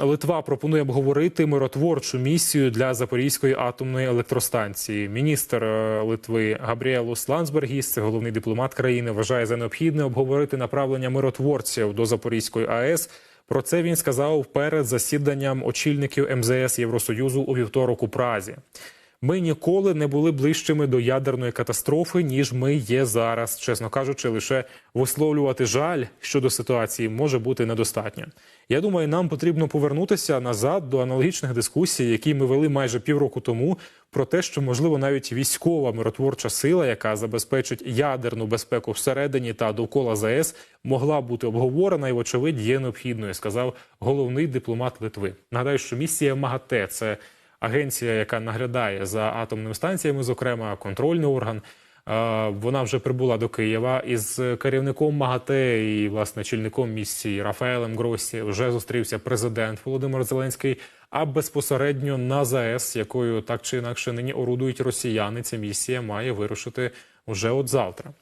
Литва пропонує обговорити миротворчу місію для Запорізької атомної електростанції. Міністр е, Литви Габріелус Лансбергіс, головний дипломат країни, вважає за необхідне обговорити направлення миротворців до Запорізької АЕС. Про це він сказав перед засіданням очільників МЗС Євросоюзу у вівторок у Празі. Ми ніколи не були ближчими до ядерної катастрофи, ніж ми є зараз. Чесно кажучи, лише висловлювати жаль щодо ситуації може бути недостатньо. Я думаю, нам потрібно повернутися назад до аналогічних дискусій, які ми вели майже півроку тому, про те, що можливо навіть військова миротворча сила, яка забезпечить ядерну безпеку всередині та довкола ЗАЕС, могла бути обговорена і, вочевидь, є необхідною, сказав головний дипломат Литви. Нагадаю, що місія МАГАТЕ це агенція, яка наглядає за атомними станціями, зокрема контрольний орган. Вона вже прибула до Києва із керівником МАГАТЕ і власне чільником місії Рафаелем Гросі вже зустрівся президент Володимир Зеленський. А безпосередньо на ЗАЕС, якою так чи інакше нині орудують росіяни, ця місія має вирушити вже от завтра.